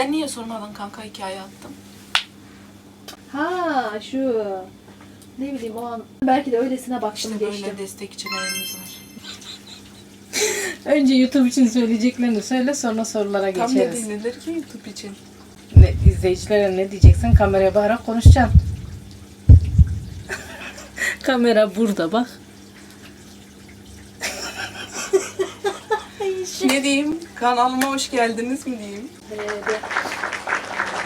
Sen niye sormadın kanka hikaye attım? Ha şu ne bileyim o an belki de öylesine baktım İşte geçtim. böyle destekçilerimiz var. Önce YouTube için söyleyeceklerini söyle sonra sorulara Tam ne geçeriz. denilir ki YouTube için? Ne, izleyicilere ne diyeceksin? Kameraya bakarak konuşacaksın. Kamera burada bak. Ne diyeyim? Kanalıma hoş geldiniz mi diyeyim? De-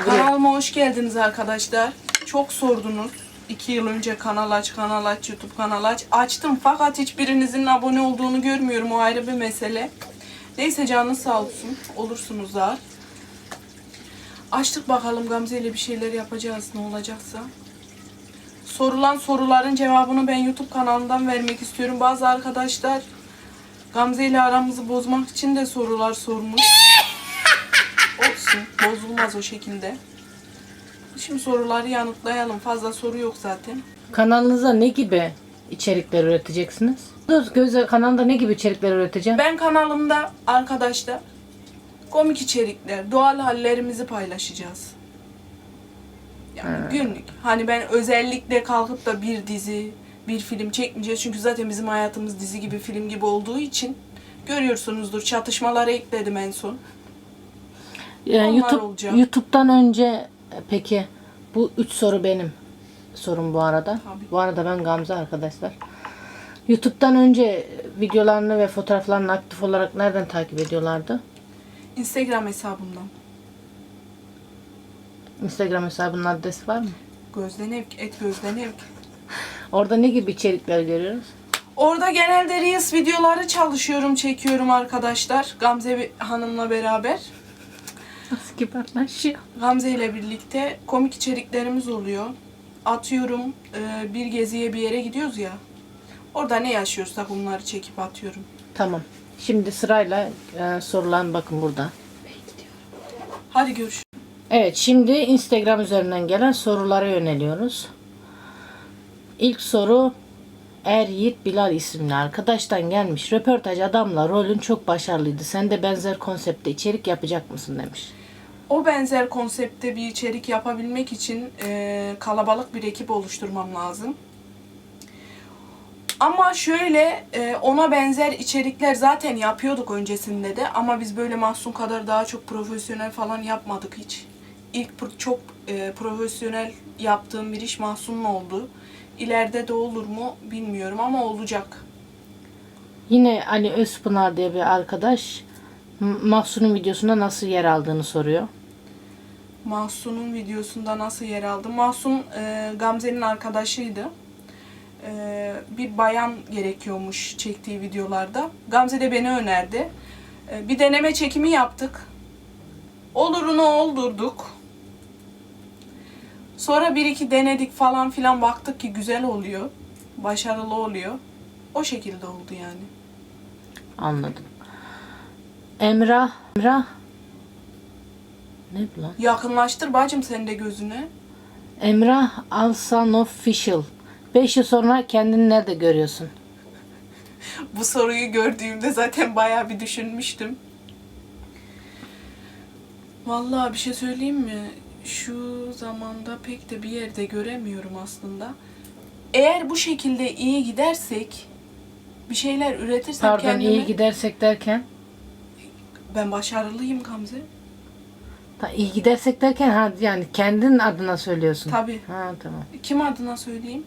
Kanalıma hoş geldiniz arkadaşlar. Çok sordunuz. İki yıl önce kanal aç, kanal aç, YouTube kanal aç. Açtım fakat hiçbirinizin abone olduğunu görmüyorum. O ayrı bir mesele. Neyse canınız sağ olsun. Olursunuz da. Açtık bakalım Gamze ile bir şeyler yapacağız ne olacaksa. Sorulan soruların cevabını ben YouTube kanalından vermek istiyorum. Bazı arkadaşlar Gamze ile aramızı bozmak için de sorular sormuş. Olsun. Bozulmaz o şekilde. Şimdi soruları yanıtlayalım. Fazla soru yok zaten. Kanalınıza ne gibi içerikler üreteceksiniz? Göz göze kanalda ne gibi içerikler üreteceğim? Ben kanalımda arkadaşlar komik içerikler, doğal hallerimizi paylaşacağız. Yani günlük. Hani ben özellikle kalkıp da bir dizi, bir film çekmeyeceğiz. Çünkü zaten bizim hayatımız dizi gibi, film gibi olduğu için görüyorsunuzdur. Çatışmaları ekledim en son. Yani Onlar YouTube olacak. YouTube'dan önce e, peki bu üç soru benim sorum bu arada. Tabii. Bu arada ben Gamze arkadaşlar. YouTube'dan önce videolarını ve fotoğraflarını aktif olarak nereden takip ediyorlardı? Instagram hesabımdan. Instagram hesabının adresi var mı? Gözden et gözden. Orada ne gibi içerikler görüyoruz? Orada genelde Reels videoları çalışıyorum, çekiyorum arkadaşlar. Gamze Hanım'la beraber. Nasıl kibarlaşıyor? Gamze ile birlikte komik içeriklerimiz oluyor. Atıyorum e, bir geziye bir yere gidiyoruz ya. Orada ne yaşıyorsak bunları çekip atıyorum. Tamam. Şimdi sırayla e, sorulan bakın burada. Hadi görüşürüz. Evet şimdi Instagram üzerinden gelen sorulara yöneliyoruz. İlk soru Er Yiğit Bilal isimli arkadaştan gelmiş. Röportaj adamla rolün çok başarılıydı. Sen de benzer konseptte içerik yapacak mısın demiş. O benzer konsepte bir içerik yapabilmek için e, kalabalık bir ekip oluşturmam lazım. Ama şöyle e, ona benzer içerikler zaten yapıyorduk öncesinde de ama biz böyle Mahsun kadar daha çok profesyonel falan yapmadık hiç. İlk çok e, profesyonel yaptığım bir iş Mahsun'la oldu. İleride de olur mu bilmiyorum ama olacak. Yine Ali Özpınar diye bir arkadaş Mahsun'un videosunda nasıl yer aldığını soruyor. Mahsun'un videosunda nasıl yer aldı? Mahsun e, Gamze'nin arkadaşıydı. E, bir bayan gerekiyormuş çektiği videolarda. Gamze de beni önerdi. E, bir deneme çekimi yaptık. Olurunu oldurduk. Sonra bir iki denedik falan filan baktık ki güzel oluyor. Başarılı oluyor. O şekilde oldu yani. Anladım. Emrah Emrah ne bu lan? Yakınlaştır bacım sen de gözüne. Emrah Alsan Official. 5 yıl sonra kendini nerede görüyorsun? Bu soruyu gördüğümde zaten bayağı bir düşünmüştüm. Vallahi bir şey söyleyeyim mi? Şu zamanda pek de bir yerde göremiyorum aslında. Eğer bu şekilde iyi gidersek, bir şeyler üretirsek Pardon kendime... iyi gidersek derken? Ben başarılıyım Gamze. Ta, iyi gidersek derken ha yani kendin adına söylüyorsun. Tabii. Ha tamam. Kim adına söyleyeyim?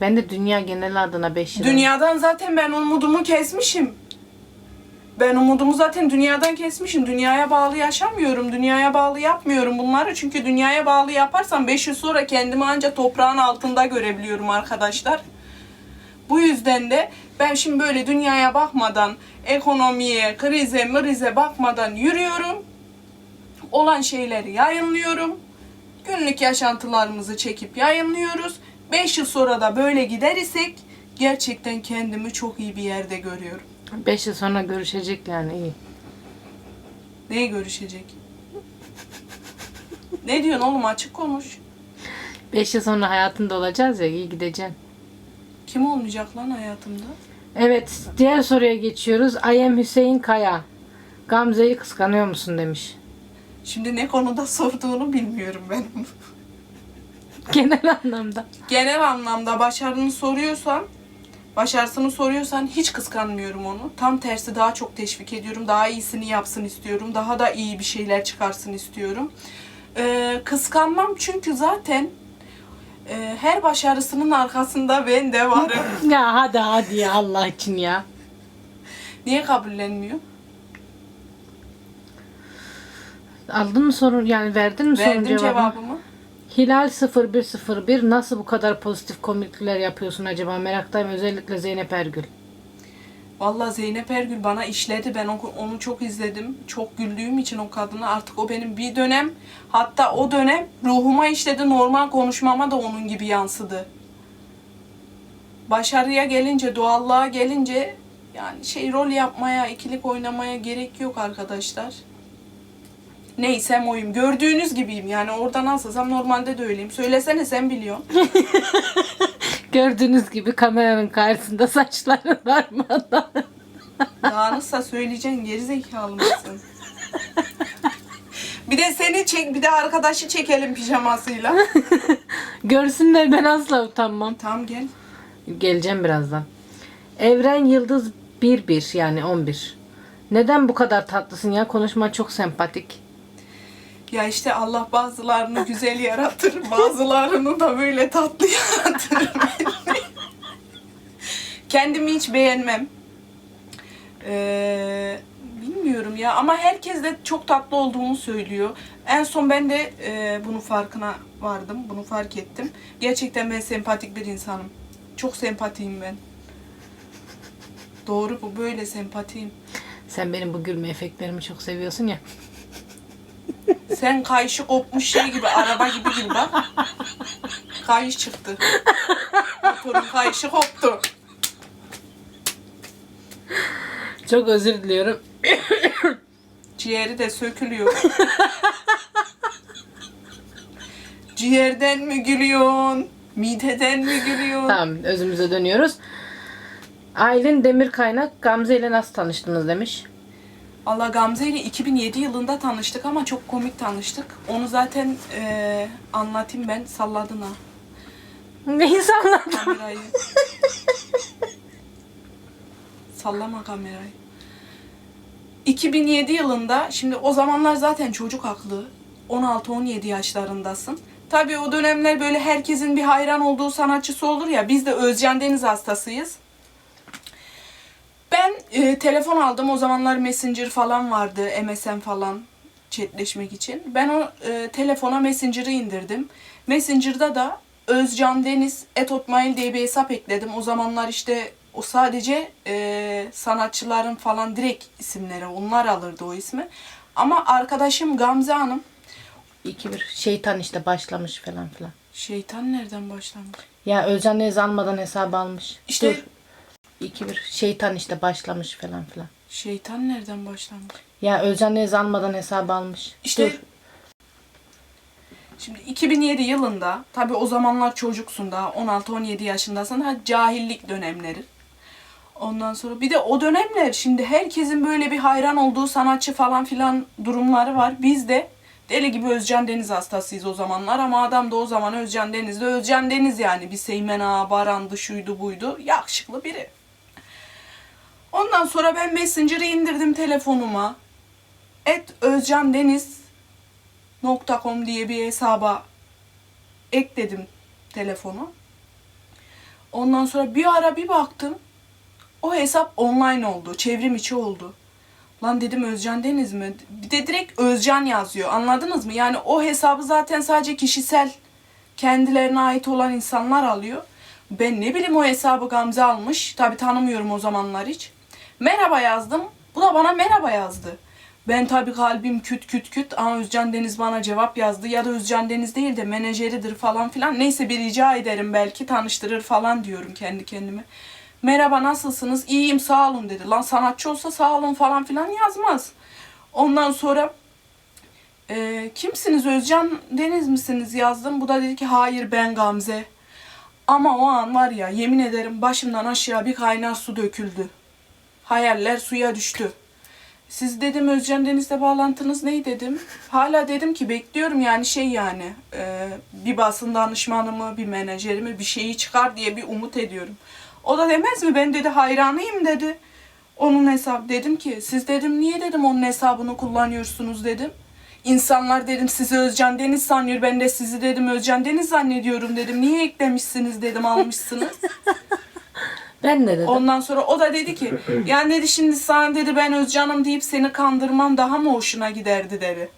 Ben de dünya genel adına 5 yıl. Dünyadan zaten ben umudumu kesmişim. Ben umudumu zaten dünyadan kesmişim. Dünyaya bağlı yaşamıyorum. Dünyaya bağlı yapmıyorum bunları. Çünkü dünyaya bağlı yaparsam 5 yıl sonra kendimi ancak toprağın altında görebiliyorum arkadaşlar. Bu yüzden de ben şimdi böyle dünyaya bakmadan, ekonomiye, krize, mrize bakmadan yürüyorum. Olan şeyleri yayınlıyorum. Günlük yaşantılarımızı çekip yayınlıyoruz. 5 yıl sonra da böyle gider isek gerçekten kendimi çok iyi bir yerde görüyorum. 5 yıl sonra görüşecek yani iyi. Neye görüşecek? ne diyorsun oğlum açık konuş. 5 yıl sonra hayatında olacağız ya iyi gideceksin. Kim olmayacak lan hayatımda? Evet diğer soruya geçiyoruz. I am Hüseyin Kaya. Gamze'yi kıskanıyor musun demiş. Şimdi ne konuda sorduğunu bilmiyorum ben. Genel anlamda. Genel anlamda başarını soruyorsan, başarısını soruyorsan hiç kıskanmıyorum onu. Tam tersi daha çok teşvik ediyorum. Daha iyisini yapsın istiyorum. Daha da iyi bir şeyler çıkarsın istiyorum. Ee, kıskanmam çünkü zaten e, her başarısının arkasında ben de varım. Ya hadi hadi ya Allah için ya. Niye kabullenmiyor? Aldın mı sorun yani verdin mi sorun Verdim cevabını? cevabımı. Hilal 0101 nasıl bu kadar pozitif komiklikler yapıyorsun acaba meraktayım özellikle Zeynep Ergül. Vallahi Zeynep Ergül bana işledi. Ben onu çok izledim. Çok güldüğüm için o kadını artık o benim bir dönem hatta o dönem ruhuma işledi. Normal konuşmama da onun gibi yansıdı. Başarıya gelince, doğallığa gelince yani şey rol yapmaya, ikilik oynamaya gerek yok arkadaşlar. Neysem oyum. Gördüğünüz gibiyim. Yani orada nasılsam normalde de öyleyim. Söylesene sen biliyorsun. Gördüğünüz gibi kameranın karşısında saçları darmadan. Dağınızsa söyleyeceksin gerizekalı mısın? bir de seni çek, bir de arkadaşı çekelim pijamasıyla. Görsünler ben asla utanmam. Tamam gel. Geleceğim birazdan. Evren Yıldız 11 yani 11. Neden bu kadar tatlısın ya? Konuşma çok sempatik. Ya işte Allah bazılarını güzel yaratır, bazılarını da böyle tatlı yaratır. Kendimi hiç beğenmem. Ee, bilmiyorum ya ama herkes de çok tatlı olduğumu söylüyor. En son ben de e, bunun farkına vardım, bunu fark ettim. Gerçekten ben sempatik bir insanım. Çok sempatiyim ben. Doğru bu, böyle sempatiyim. Sen benim bu gülme efektlerimi çok seviyorsun ya. Sen kayışı kopmuş şey gibi, araba gibi gibi bak. Kayış çıktı. Motorun kayışı koptu. Çok özür diliyorum. Ciğeri de sökülüyor. Ciğerden mi gülüyorsun? Mideden mi gülüyorsun? Tamam özümüze dönüyoruz. Aylin Demirkaynak Gamze ile nasıl tanıştınız demiş. Allah Gamze ile 2007 yılında tanıştık ama çok komik tanıştık. Onu zaten eee, anlatayım ben. Salladın ha Ne insanlar? kamerayı. Sallama kamerayı. 2007 yılında, şimdi o zamanlar zaten çocuk aklı. 16-17 yaşlarındasın. Tabii o dönemler böyle herkesin bir hayran olduğu sanatçısı olur ya. Biz de Özcan Deniz hastasıyız. Ben e, telefon aldım. O zamanlar Messenger falan vardı. MSN falan chatleşmek için. Ben o e, telefona Messenger'ı indirdim. Messenger'da da Özcan Deniz etotmail diye bir hesap ekledim. O zamanlar işte o sadece e, sanatçıların falan direkt isimleri. Onlar alırdı o ismi. Ama arkadaşım Gamze Hanım İki bir şeytan işte başlamış falan filan. şeytan nereden başlamış? Ya Özcan Deniz almadan hesabı almış. İşte- Dur. İki bir şeytan işte başlamış falan filan. Şeytan nereden başlamış? Ya Özcan Deniz almadan hesabı almış. İşte Dur. Şimdi 2007 yılında tabi o zamanlar çocuksun daha 16-17 yaşındasın ha cahillik dönemleri. Ondan sonra bir de o dönemler şimdi herkesin böyle bir hayran olduğu sanatçı falan filan durumları var. Biz de deli gibi Özcan Deniz hastasıyız o zamanlar ama adam da o zaman Özcan Deniz'de Özcan Deniz yani bir Seymen Ağa, Baran'dı, şuydu buydu. Yakışıklı biri. Ondan sonra ben Messenger'ı indirdim telefonuma. Et Özcan Deniz .com diye bir hesaba ekledim telefonu. Ondan sonra bir ara bir baktım. O hesap online oldu. Çevrim içi oldu. Lan dedim Özcan Deniz mi? Bir de direkt Özcan yazıyor. Anladınız mı? Yani o hesabı zaten sadece kişisel kendilerine ait olan insanlar alıyor. Ben ne bileyim o hesabı Gamze almış. Tabi tanımıyorum o zamanlar hiç. Merhaba yazdım. Bu da bana merhaba yazdı. Ben tabii kalbim küt küt küt. Aa Özcan Deniz bana cevap yazdı. Ya da Özcan Deniz değil de menajeridir falan filan. Neyse bir rica ederim belki tanıştırır falan diyorum kendi kendime. Merhaba nasılsınız? İyiyim sağ olun dedi. Lan sanatçı olsa sağ olun falan filan yazmaz. Ondan sonra e, kimsiniz Özcan Deniz misiniz yazdım. Bu da dedi ki hayır ben Gamze. Ama o an var ya yemin ederim başımdan aşağı bir kaynar su döküldü. Hayaller suya düştü. siz dedim Özcan Deniz'le bağlantınız ne dedim. Hala dedim ki bekliyorum yani şey yani e, bir basın danışmanımı, bir menajerimi bir şeyi çıkar diye bir umut ediyorum. O da demez mi ben dedi hayranıyım dedi. Onun hesabı dedim ki siz dedim niye dedim onun hesabını kullanıyorsunuz dedim. İnsanlar dedim sizi Özcan Deniz sanıyor. Ben de sizi dedim Özcan Deniz zannediyorum dedim. Niye eklemişsiniz dedim almışsınız. Ben ne dedim? Ondan sonra o da dedi ki yani dedi şimdi sana dedi ben Özcan'ım deyip seni kandırmam daha mı hoşuna giderdi dedi.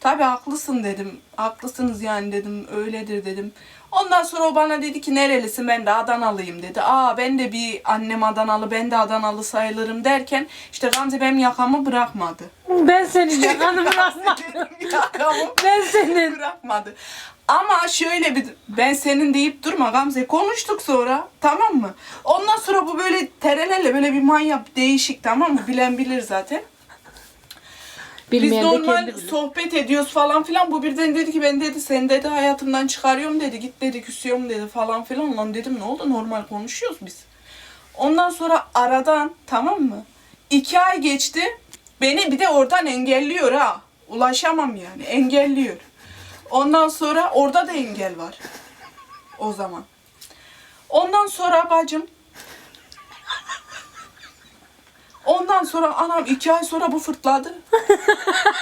Tabii haklısın dedim. Haklısınız yani dedim. Öyledir dedim. Ondan sonra o bana dedi ki nerelisin ben de Adanalıyım dedi. Aa ben de bir annem Adanalı ben de Adanalı sayılırım derken işte Gamze benim yakamı bırakmadı. Ben senin yakanı bırakmadım. yakamı ben senin. bırakmadı. Ama şöyle bir ben senin deyip durma Gamze konuştuk sonra tamam mı? Ondan sonra bu böyle terelerle böyle bir manyak değişik tamam mı? Bilen bilir zaten. Biz Bilmeyen de normal kendi bilir. sohbet ediyoruz falan filan. Bu birden dedi ki ben dedi seni dedi hayatımdan çıkarıyorum dedi. Git dedi küsüyorum dedi falan filan. Lan dedim ne oldu normal konuşuyoruz biz. Ondan sonra aradan tamam mı? İki ay geçti. Beni bir de oradan engelliyor ha. Ulaşamam yani engelliyor. Ondan sonra orada da engel var. O zaman. Ondan sonra bacım Ondan sonra anam iki ay sonra bu fırtladı.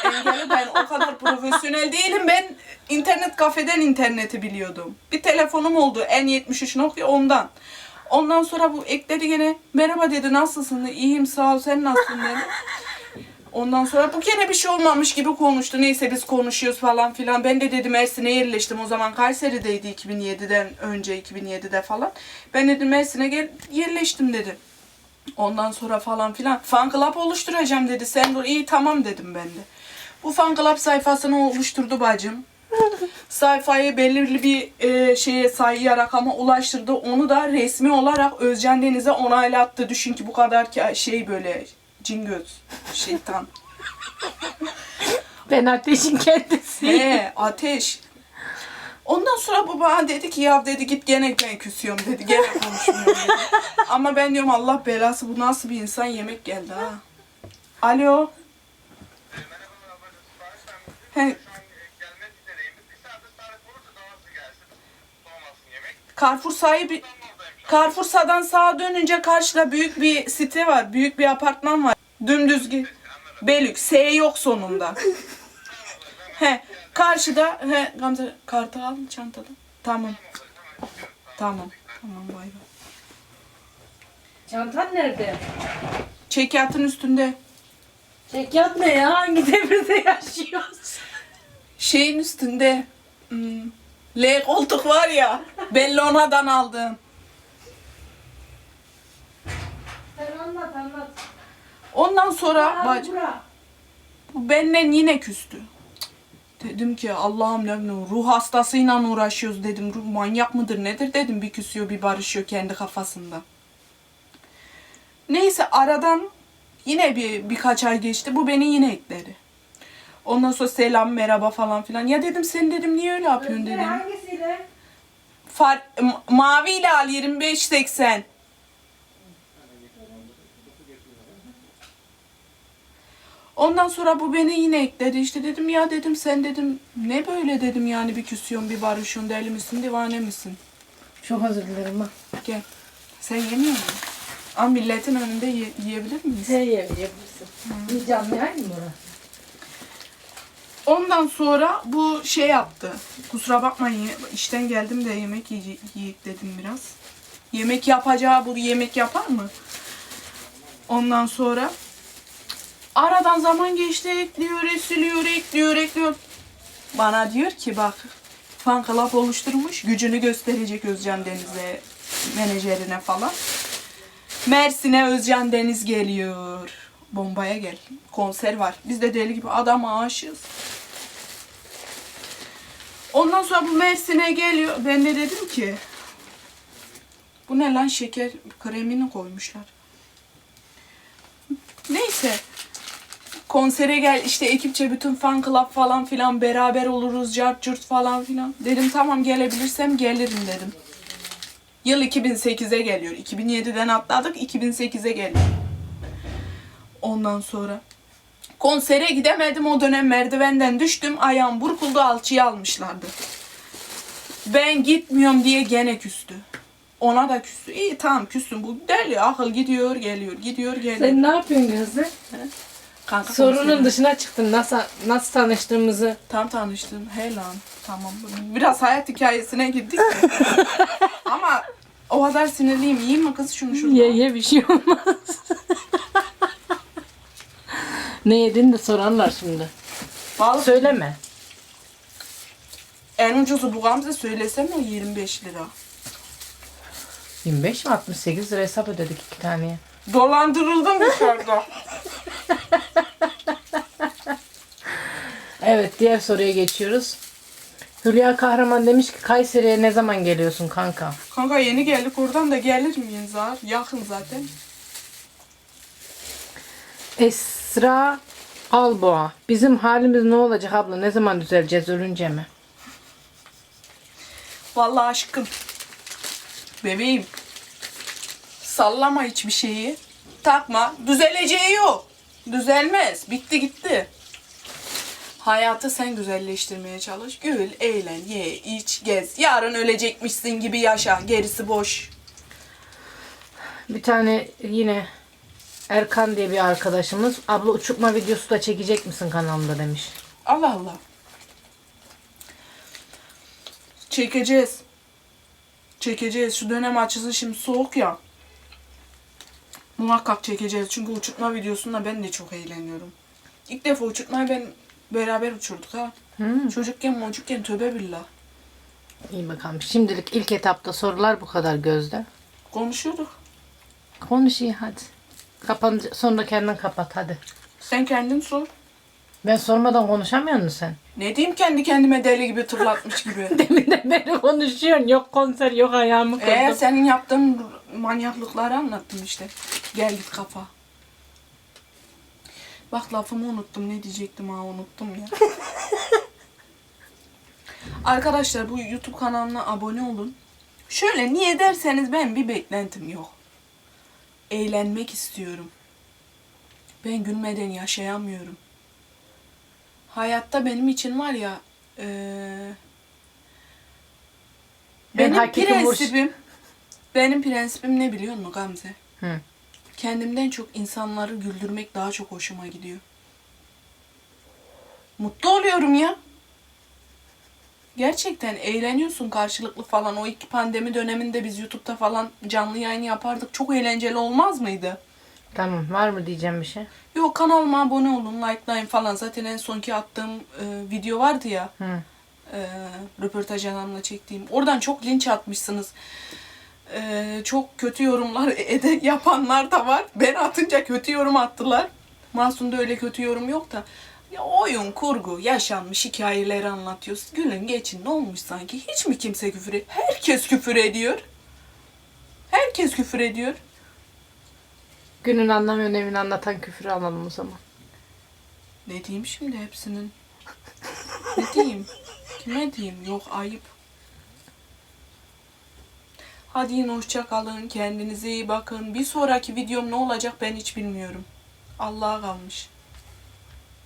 Engeli ben o kadar profesyonel değilim. Ben internet kafeden interneti biliyordum. Bir telefonum oldu N73 Nokia ondan. Ondan sonra bu ekledi gene merhaba dedi nasılsın? İyiyim sağ ol sen nasılsın dedi. Ondan sonra bu gene bir şey olmamış gibi konuştu. Neyse biz konuşuyoruz falan filan. Ben de dedim Mersin'e yerleştim. O zaman Kayseri'deydi 2007'den önce 2007'de falan. Ben dedim Mersin'e yerleştim dedim. Ondan sonra falan filan fan club oluşturacağım dedi. Sen dur iyi tamam dedim ben de. Bu fan club sayfasını oluşturdu bacım. Sayfayı belirli bir e, şeye sayıya rakama ulaştırdı. Onu da resmi olarak Özcan Deniz'e onaylattı. Düşün ki bu kadar ki şey böyle cingöz, şeytan. Ben ateşin kendisi. He ateş. Ondan sonra bu bana dedi ki ya dedi git gene ben küsüyorum dedi. Gene konuşmuyorum dedi. Ama ben diyorum Allah belası bu nasıl bir insan yemek geldi ha. Alo. He. Carrefour sahibi Tam oradayım. Carrefour sağdan sağa dönünce karşıda büyük bir site var. Büyük bir apartman var. Dümdüz git. Belük. S yok sonunda. he. Karşıda he Gamze kartı al çantada. Tamam. Tamam. Tamam bay bay. Çantan nerede? Çekyatın üstünde. Çekyat ne ya? Hangi devirde yaşıyoruz? Şeyin üstünde. Hmm, L koltuk var ya. Bellona'dan aldığım. Sen anlat anlat. Ondan sonra bu benden yine küstü. Dedim ki Allah'ım ne ne ruh hastasıyla uğraşıyoruz dedim. Ruh manyak mıdır nedir dedim. Bir küsüyor bir barışıyor kendi kafasında. Neyse aradan yine bir birkaç ay geçti. Bu beni yine ekledi. Ondan sonra selam merhaba falan filan. Ya dedim sen dedim niye öyle yapıyorsun dedim. Hangisiyle? Far, mavi ile al 25.80. Ondan sonra bu beni yine ekledi. İşte dedim ya dedim sen dedim ne böyle dedim yani bir küsüyorsun bir barışıyorsun deli misin divane misin? Çok özür dilerim ha. Gel. Sen yemiyor musun? Ama milletin önünde ye- yiyebilir miyiz? Sen yiyebilirsin. Bir canlı yayın mı orası? Ondan sonra bu şey yaptı. Kusura bakmayın işten geldim de yemek yiyek dedim biraz. Yemek yapacağı bu yemek yapar mı? Ondan sonra aradan zaman geçti ekliyor, esiliyor, ekliyor, ekliyor. Bana diyor ki bak fan club oluşturmuş. Gücünü gösterecek Özcan Deniz'e, menajerine falan. Mersin'e Özcan Deniz geliyor. Bombaya gel. Konser var. Biz de deli gibi adama aşığız. Ondan sonra bu Mersin'e geliyor. Ben de dedim ki bu ne lan şeker kremini koymuşlar. Neyse. Konsere gel işte ekipçe bütün fan club falan filan beraber oluruz cart curt falan filan. Dedim tamam gelebilirsem gelirim dedim. Yıl 2008'e geliyor. 2007'den atladık 2008'e geliyor. Ondan sonra konsere gidemedim o dönem merdivenden düştüm ayağım burkuldu alçıya almışlardı. Ben gitmiyorum diye gene küstü. Ona da küstü. İyi tamam küstüm bu deli akıl gidiyor geliyor gidiyor geliyor. Sen ne yapıyorsun Gözde? Kanka Sorunun konsere- dışına çıktın. Nasıl nasıl tanıştığımızı. Tam tanıştım. Hey lan. Tamam. Biraz hayat hikayesine girdik. de. Ama o kadar sinirliyim. Yiyeyim mi kız şunu şuradan? Ye ye bir şey olmaz. ne yedin de sorarlar şimdi. Vallahi Söyleme. en ucuzu bu Gamze söylesene 25 lira. 25 mi 68 lira hesap ödedik iki taneye. Dolandırıldım dışarıda. Evet diğer soruya geçiyoruz. Hülya Kahraman demiş ki Kayseri'ye ne zaman geliyorsun kanka? Kanka yeni geldik oradan da gelir miyim zar? Yakın zaten. Esra Alboğa. Bizim halimiz ne olacak abla? Ne zaman düzeleceğiz ölünce mi? Vallahi aşkım. Bebeğim. Sallama hiçbir şeyi. Takma. Düzeleceği yok. Düzelmez. Bitti gitti. Hayatı sen güzelleştirmeye çalış. Gül, eğlen, ye, iç, gez. Yarın ölecekmişsin gibi yaşa. Gerisi boş. Bir tane yine Erkan diye bir arkadaşımız abla uçurtma videosu da çekecek misin kanalımda demiş. Allah Allah. Çekeceğiz. Çekeceğiz. Şu dönem açısı şimdi soğuk ya. Muhakkak çekeceğiz. Çünkü uçurtma videosunda ben de çok eğleniyorum. İlk defa uçurtmayı ben beraber uçurduk ha. Çocukken mocukken tövbe billah. İyi bakalım. Şimdilik ilk etapta sorular bu kadar gözde. Konuşuyorduk. Konuş iyi hadi. Kapan sonra kendin kapat hadi. Sen kendin sor. Ben sormadan konuşamıyor musun sen? Ne diyeyim kendi kendime deli gibi tırlatmış gibi. Deminden beri konuşuyorsun. Yok konser yok ayağımı kırdım. Ee senin yaptığın manyaklıkları anlattım işte. Gel git kafa. Bak lafımı unuttum. Ne diyecektim ha unuttum ya. Arkadaşlar bu YouTube kanalına abone olun. Şöyle niye derseniz ben bir beklentim yok. Eğlenmek istiyorum. Ben gülmeden yaşayamıyorum. Hayatta benim için var ya eee Ben benim prensibim benim prensibim ne biliyor musun Gamze? Hı. Kendimden çok insanları güldürmek daha çok hoşuma gidiyor. Mutlu oluyorum ya. Gerçekten eğleniyorsun karşılıklı falan. O iki pandemi döneminde biz YouTube'da falan canlı yayın yapardık. Çok eğlenceli olmaz mıydı? Tamam var mı diyeceğim bir şey? Yok kanalıma abone olun, likelayın falan. Zaten en sonki attığım e, video vardı ya. Hı. e, röportaj anamla çektiğim. Oradan çok linç atmışsınız. E, çok kötü yorumlar ede, yapanlar da var. Ben atınca kötü yorum attılar. Masum'da öyle kötü yorum yok da. Ya oyun, kurgu, yaşanmış hikayeleri anlatıyoruz. Gülün geçin ne olmuş sanki? Hiç mi kimse küfür ediyor? Herkes küfür ediyor. Herkes küfür ediyor. Günün anlam ve önemini anlatan küfürü alalım o zaman. Ne diyeyim şimdi hepsinin? Ne diyeyim? Kime diyeyim? Yok ayıp. Hadi yine hoşça. Kendinize iyi bakın. Bir sonraki videom ne olacak ben hiç bilmiyorum. Allah'a kalmış.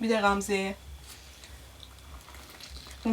Bir de Gamze'ye. Hı.